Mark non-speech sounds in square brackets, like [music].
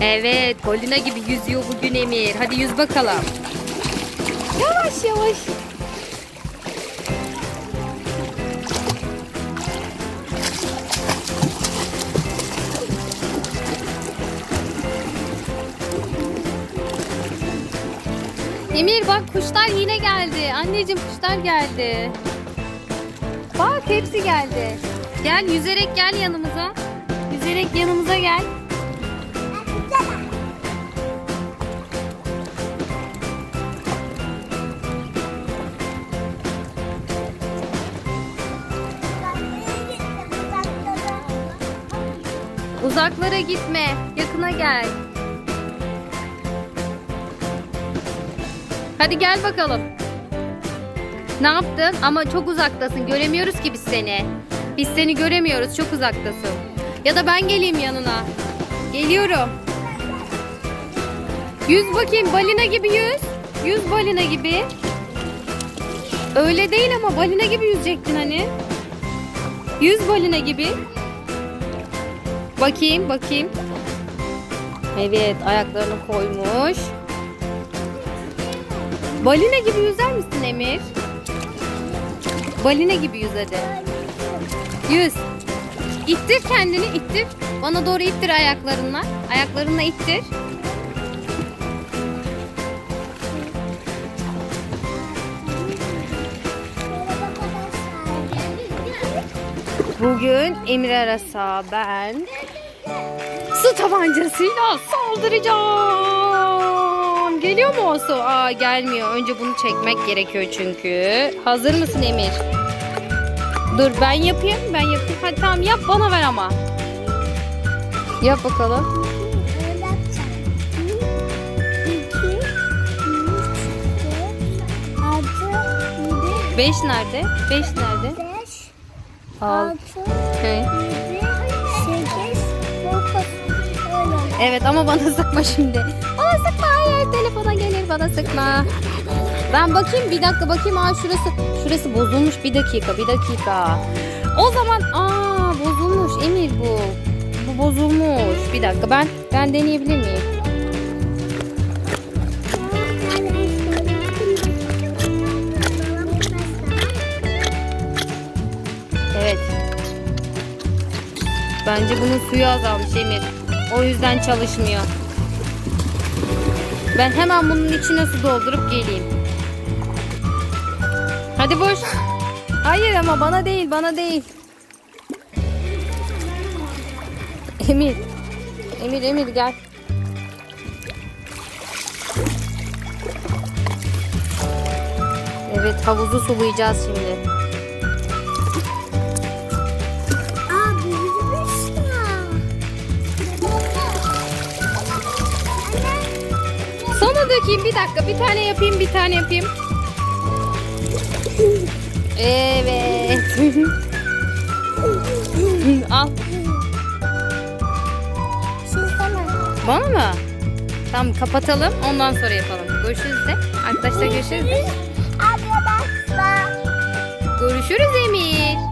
Evet, balina gibi yüzüyor bugün Emir. Hadi yüz bakalım. Yavaş yavaş. Emir bak kuşlar yine geldi. Anneciğim kuşlar geldi. Bak hepsi geldi. Gel yüzerek gel yanımıza. Yüzerek yanımıza gel. Uzaklara gitme. Yakına gel. Hadi gel bakalım. Ne yaptın? Ama çok uzaktasın. Göremiyoruz ki biz seni. Biz seni göremiyoruz. Çok uzaktasın. Ya da ben geleyim yanına. Geliyorum. Yüz bakayım. Balina gibi yüz. Yüz balina gibi. Öyle değil ama balina gibi yüzecektin hani. Yüz balina gibi. Bakayım, bakayım. Evet, ayaklarını koymuş. Balina gibi yüzer misin Emir? Balina gibi yüz hadi. Yüz. İttir kendini, ittir. Bana doğru ittir ayaklarınla. Ayaklarınla ittir. Bugün Emir Arasa ben su tabancasıyla saldıracağım. Geliyor mu o su? Aa gelmiyor. Önce bunu çekmek gerekiyor çünkü. Hazır mısın Emir? Dur ben yapayım. Ben yapayım. Hadi tamam yap bana ver ama. Yap bakalım. Beş nerede? Beş nerede? Al. Evet. Evet ama bana [laughs] sıkma şimdi. Bana sıkma hayır telefona gelir bana sıkma. Ben bakayım bir dakika bakayım aa şurası şurası bozulmuş bir dakika bir dakika. O zaman aa bozulmuş Emir bu. Bu bozulmuş. Bir dakika ben ben deneyebilir miyim? Evet. Bence bunun suyu azalmış Emir. O yüzden çalışmıyor. Ben hemen bunun içine su doldurup geleyim. Hadi boş. Hayır ama bana değil, bana değil. Emir. Emir, Emir gel. Evet, havuzu sulayacağız şimdi. Dökeyim bir dakika. Bir tane yapayım, bir tane yapayım. Evet. [laughs] Al. Bana mı? Tamam kapatalım. Ondan sonra yapalım. Görüşürüz de. Arkadaşlar görüşürüz de. Görüşürüz Emir.